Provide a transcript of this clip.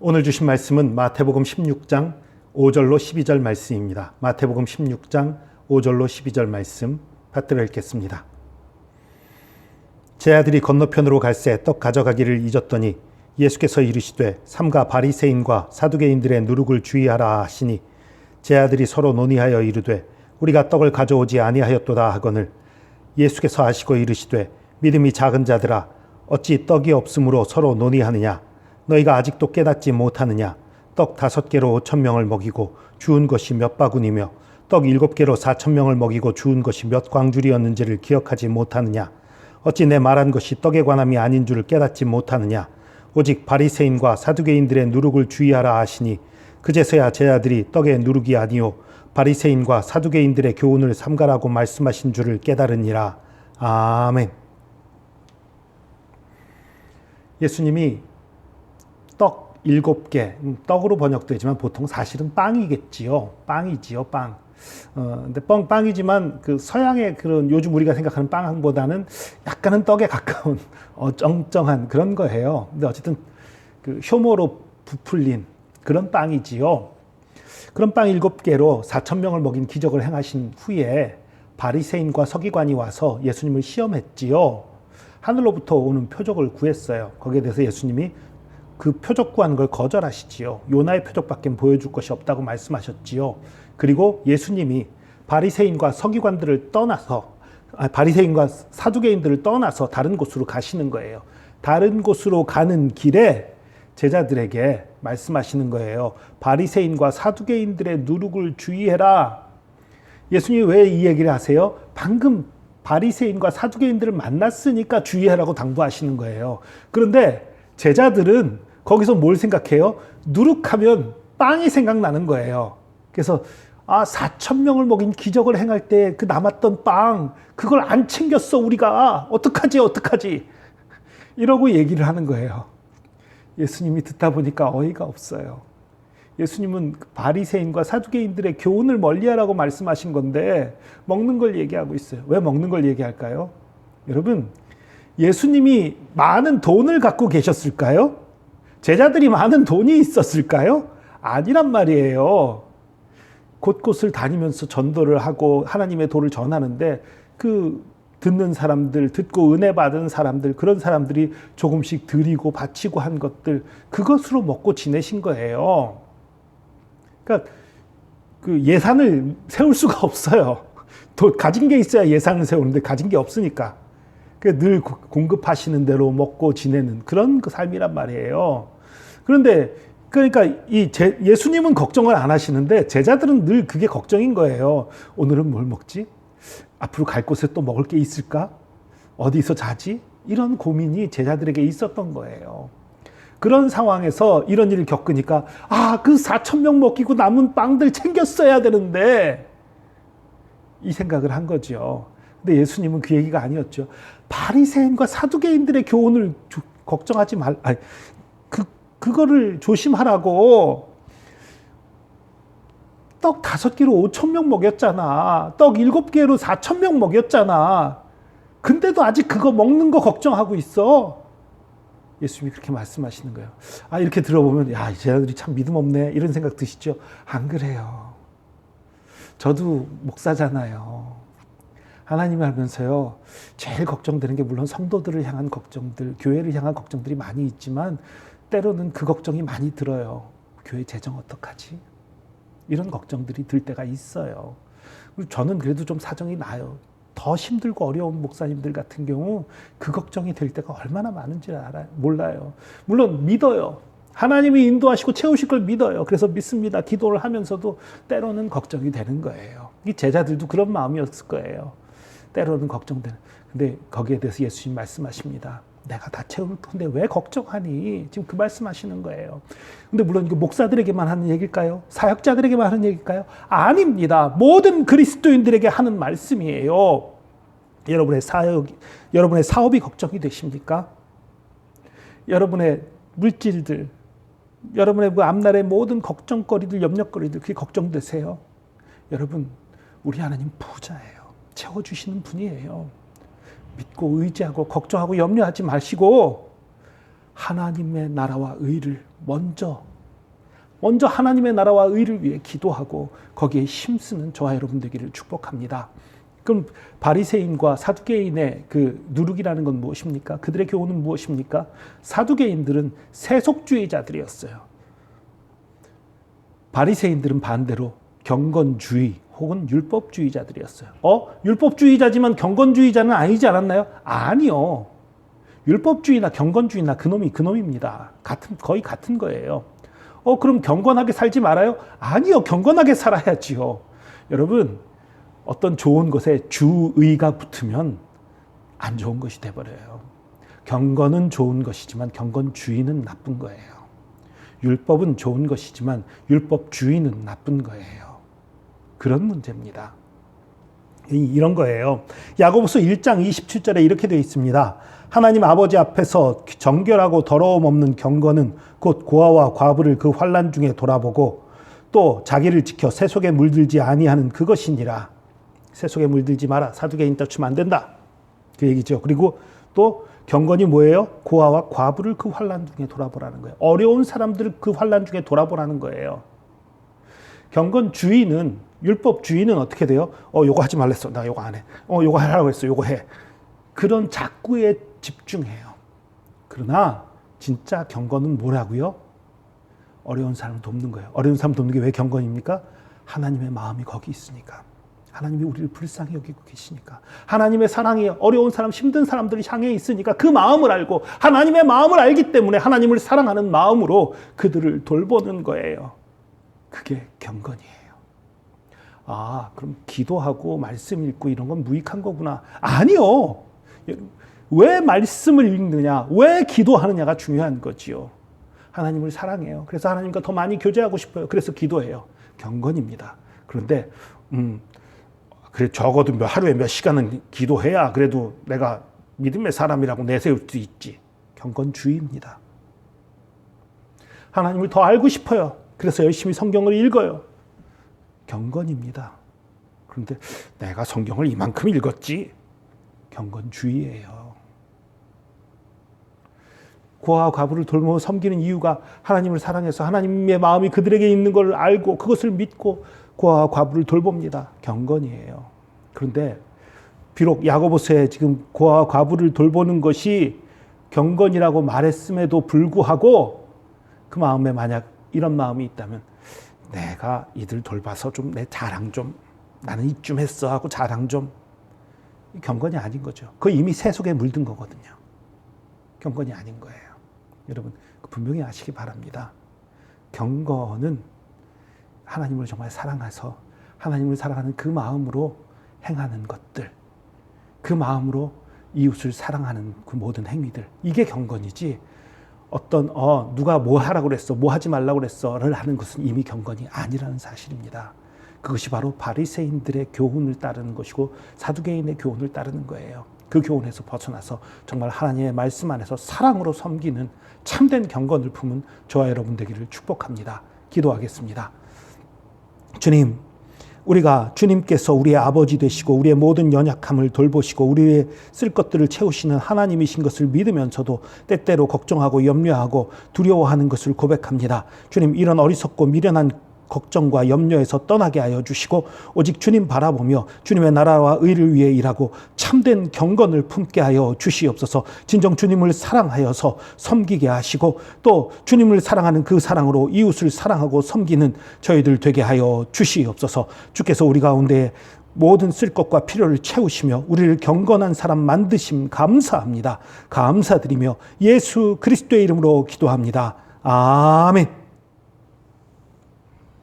오늘 주신 말씀은 마태복음 16장 5절로 12절 말씀입니다. 마태복음 16장 5절로 12절 말씀 받들어 읽겠습니다. 제 아들이 건너편으로 갈새 떡 가져가기를 잊었더니 예수께서 이르시되 삼가 바리새인과 사두개인들의 누룩을 주의하라 하시니 제 아들이 서로 논의하여 이르되 우리가 떡을 가져오지 아니하였도다 하거늘 예수께서 아시고 이르시되 믿음이 작은 자들아 어찌 떡이 없으므로 서로 논의하느냐 너희가 아직도 깨닫지 못하느냐? 떡 다섯 개로 오천 명을 먹이고 주운 것이 몇 바구니며 떡 일곱 개로 사천 명을 먹이고 주운 것이 몇 광줄이었는지를 기억하지 못하느냐? 어찌 내 말한 것이 떡에 관함이 아닌 줄을 깨닫지 못하느냐? 오직 바리새인과 사두개인들의 누룩을 주의하라 하시니 그제서야 제 아들이 떡의 누룩이 아니요 바리새인과 사두개인들의 교훈을 삼가라고 말씀하신 줄을 깨달으니라. 아멘. 예수님이 떡 일곱 개, 음, 떡으로 번역되지만 보통 사실은 빵이겠지요. 빵이지요, 빵. 어, 근데 뻥 빵이지만 그 서양의 그런 요즘 우리가 생각하는 빵보다는 약간은 떡에 가까운 어, 쩡쩡한 그런 거예요. 근데 어쨌든 그 효모로 부풀린 그런 빵이지요. 그런 빵 일곱 개로 4천 명을 먹인 기적을 행하신 후에 바리새인과 서기관이 와서 예수님을 시험했지요. 하늘로부터 오는 표적을 구했어요. 거기에 대해서 예수님이 그 표적 구하는 걸 거절하시지요. 요나의 표적밖에 보여줄 것이 없다고 말씀하셨지요. 그리고 예수님이 바리새인과 서기관들을 떠나서 아, 바리새인과 사두개인들을 떠나서 다른 곳으로 가시는 거예요. 다른 곳으로 가는 길에 제자들에게 말씀하시는 거예요. 바리새인과 사두개인들의 누룩을 주의해라. 예수님이 왜이 얘기를 하세요? 방금 바리새인과 사두개인들을 만났으니까 주의하라고 당부하시는 거예요. 그런데 제자들은 거기서 뭘 생각해요? 누룩하면 빵이 생각나는 거예요. 그래서 아, 4천 명을 먹인 기적을 행할 때 그 남았던 빵, 그걸 안 챙겼어, 우리가. 어떡하지, 어떡하지? 이러고 얘기를 하는 거예요. 예수님이 듣다 보니까 어이가 없어요. 예수님은 바리새인과 사두개인들의 교훈을 멀리하라고 말씀하신 건데 먹는 걸 얘기하고 있어요. 왜 먹는 걸 얘기할까요? 여러분, 예수님이 많은 돈을 갖고 계셨을까요? 제자들이 많은 돈이 있었을까요? 아니란 말이에요. 곳곳을 다니면서 전도를 하고 하나님의 도를 전하는데 그 듣는 사람들, 듣고 은혜 받은 사람들, 그런 사람들이 조금씩 드리고 바치고 한 것들, 그것으로 먹고 지내신 거예요. 그러니까 그 예산을 세울 수가 없어요. 또 가진 게 있어야 예산을 세우는데 가진 게 없으니까. 늘 공급하시는 대로 먹고 지내는 그런 그 삶이란 말이에요. 그런데 그러니까 이 제, 예수님은 걱정을 안 하시는데 제자들은 늘 그게 걱정인 거예요. 오늘은 뭘 먹지? 앞으로 갈 곳에 또 먹을 게 있을까? 어디서 자지? 이런 고민이 제자들에게 있었던 거예요. 그런 상황에서 이런 일을 겪으니까 아, 그 4천 명 먹이고 남은 빵들 챙겼어야 되는데 이 생각을 한 거죠. 근데 예수님은 그 얘기가 아니었죠. 바리새인과 사두개인들의 교훈을 조, 걱정하지 말, 아니, 그 그거를 조심하라고. 떡 다섯 개로 오천 명 먹였잖아. 떡 일곱 개로 사천 명 먹였잖아. 근데도 아직 그거 먹는 거 걱정하고 있어. 예수님이 그렇게 말씀하시는 거예요. 아, 이렇게 들어보면, 야, 제자들이 참 믿음 없네. 이런 생각 드시죠? 안 그래요. 저도 목사잖아요. 하나님을 알면서요, 제일 걱정되는 게 물론 성도들을 향한 걱정들, 교회를 향한 걱정들이 많이 있지만, 때로는 그 걱정이 많이 들어요. 교회 재정 어떡하지? 이런 걱정들이 들 때가 있어요. 저는 그래도 좀 사정이 나요. 더 힘들고 어려운 목사님들 같은 경우 그 걱정이 될 때가 얼마나 많은지 알아요. 몰라요. 물론 믿어요. 하나님이 인도하시고 채우실 걸 믿어요. 그래서 믿습니다. 기도를 하면서도 때로는 걱정이 되는 거예요. 이 제자들도 그런 마음이었을 거예요. 때로는 걱정되는. 근데 거기에 대해서 예수님 말씀하십니다. 내가 다 채울 텐데 왜 걱정하니? 지금 그 말씀하시는 거예요. 근데 물론 이거 목사들에게만 하는 얘기일까요? 사역자들에게만 하는 얘기일까요? 아닙니다. 모든 그리스도인들에게 하는 말씀이에요. 여러분의 사역, 여러분의 사업이 걱정이 되십니까? 여러분의 물질들, 여러분의 그 앞날의 모든 걱정거리들, 염려거리들, 그게 걱정되세요? 여러분, 우리 하나님 부자예요. 채워주시는 분이에요. 믿고 의지하고 걱정하고 염려하지 마시고 하나님의 나라와 의를 먼저 먼저 하나님의 나라와 의를 위해 기도하고 거기에 힘쓰는 저와 여러분 되기를 축복합니다. 그럼 바리새인과 사두개인의 그 누룩이라는 건 무엇입니까? 그들의 교훈은 무엇입니까? 사두개인들은 세속주의자들이었어요. 바리새인들은 반대로 경건주의 혹은 율법주의자들이었어요. 어? 율법주의자지만 경건주의자는 아니지 않았나요? 아니요. 율법주의나 경건주의나 그놈이 그놈입니다. 같은 거의 같은 거예요. 어 그럼 경건하게 살지 말아요? 아니요. 경건하게 살아야지요. 여러분 어떤 좋은 것에 주의가 붙으면 안 좋은 것이 돼 버려요. 경건은 좋은 것이지만 경건주의는 나쁜 거예요. 율법은 좋은 것이지만 율법주의는 나쁜 거예요. 그런 문제입니다. 이런 거예요. 야고보서 1장 27절에 이렇게 되어 있습니다. 하나님 아버지 앞에서 정결하고 더러움 없는 경건은 곧 고아와 과부를 그 환란 중에 돌아보고 또 자기를 지켜 세속에 물들지 아니하는 그것이니라. 세속에 물들지 마라. 사두개인 떠치면 안 된다. 그 얘기죠. 그리고 또 경건이 뭐예요? 고아와 과부를 그 환란 중에 돌아보라는 거예요. 어려운 사람들을 그 환란 중에 돌아보라는 거예요. 경건 주의는 율법 주의는 어떻게 돼요? 어 요거 하지 말랬어. 나 요거 안 해. 어 요거 하라고 했어. 요거 해. 그런 작구에 집중해요. 그러나 진짜 경건은 뭐라고요? 어려운 사람 돕는 거예요. 어려운 사람 돕는 게 왜 경건입니까? 하나님의 마음이 거기 있으니까. 하나님이 우리를 불쌍히 여기고 계시니까. 하나님의 사랑이 어려운 사람, 힘든 사람들이 향해 있으니까 그 마음을 알고 하나님의 마음을 알기 때문에 하나님을 사랑하는 마음으로 그들을 돌보는 거예요. 그게 경건이에요. 아, 그럼 기도하고 말씀 읽고 이런 건 무익한 거구나. 아니요. 왜 말씀을 읽느냐, 왜 기도하느냐가 중요한 거지요. 하나님을 사랑해요. 그래서 하나님과 더 많이 교제하고 싶어요. 그래서 기도해요. 경건입니다. 그런데 음, 그래 적어도 몇 하루에 몇 시간은 기도해야 그래도 내가 믿음의 사람이라고 내세울 수 있지. 경건주의입니다. 하나님을 더 알고 싶어요. 그래서 열심히 성경을 읽어요. 경건입니다. 그런데 내가 성경을 이만큼 읽었지. 경건주의예요. 고아와 과부를 돌보 섬기는 이유가 하나님을 사랑해서 하나님의 마음이 그들에게 있는 걸 알고 그것을 믿고 고아와 과부를 돌봅니다. 경건이에요. 그런데 비록 야고보서에 지금 고아와 과부를 돌보는 것이 경건이라고 말했음에도 불구하고 그 마음에 만약 이런 마음이 있다면 내가 이들 돌봐서 좀 내 자랑 좀 나는 이쯤 했어 하고 자랑 좀 경건이 아닌 거죠. 그 이미 세속에 물든 거거든요. 경건이 아닌 거예요. 여러분 분명히 아시기 바랍니다. 경건은 하나님을 정말 사랑해서 하나님을 사랑하는 그 마음으로 행하는 것들, 그 마음으로 이웃을 사랑하는 그 모든 행위들 이게 경건이지. 어떤 어 누가 뭐 하라고 그랬어, 뭐 하지 말라고 그랬어를 하는 것은 이미 경건이 아니라는 사실입니다. 그것이 바로 바리새인들의 교훈을 따르는 것이고 사두개인의 교훈을 따르는 거예요. 그 교훈에서 벗어나서 정말 하나님의 말씀 안에서 사랑으로 섬기는 참된 경건을 품은 저와 여러분 되기를 축복합니다. 기도하겠습니다. 주님, 우리가 주님께서 우리의 아버지 되시고 우리의 모든 연약함을 돌보시고 우리의 쓸 것들을 채우시는 하나님이신 것을 믿으면서도 때때로 걱정하고 염려하고 두려워하는 것을 고백합니다. 주님, 이런 어리석고 미련한 걱정과 염려에서 떠나게 하여 주시고 오직 주님 바라보며 주님의 나라와 의를 위해 일하고 참된 경건을 품게 하여 주시옵소서. 진정 주님을 사랑하여서 섬기게 하시고 또 주님을 사랑하는 그 사랑으로 이웃을 사랑하고 섬기는 저희들 되게 하여 주시옵소서. 주께서 우리 가운데 모든 쓸 것과 필요를 채우시며 우리를 경건한 사람 만드심 감사합니다. 감사드리며 예수 그리스도의 이름으로 기도합니다. 아멘.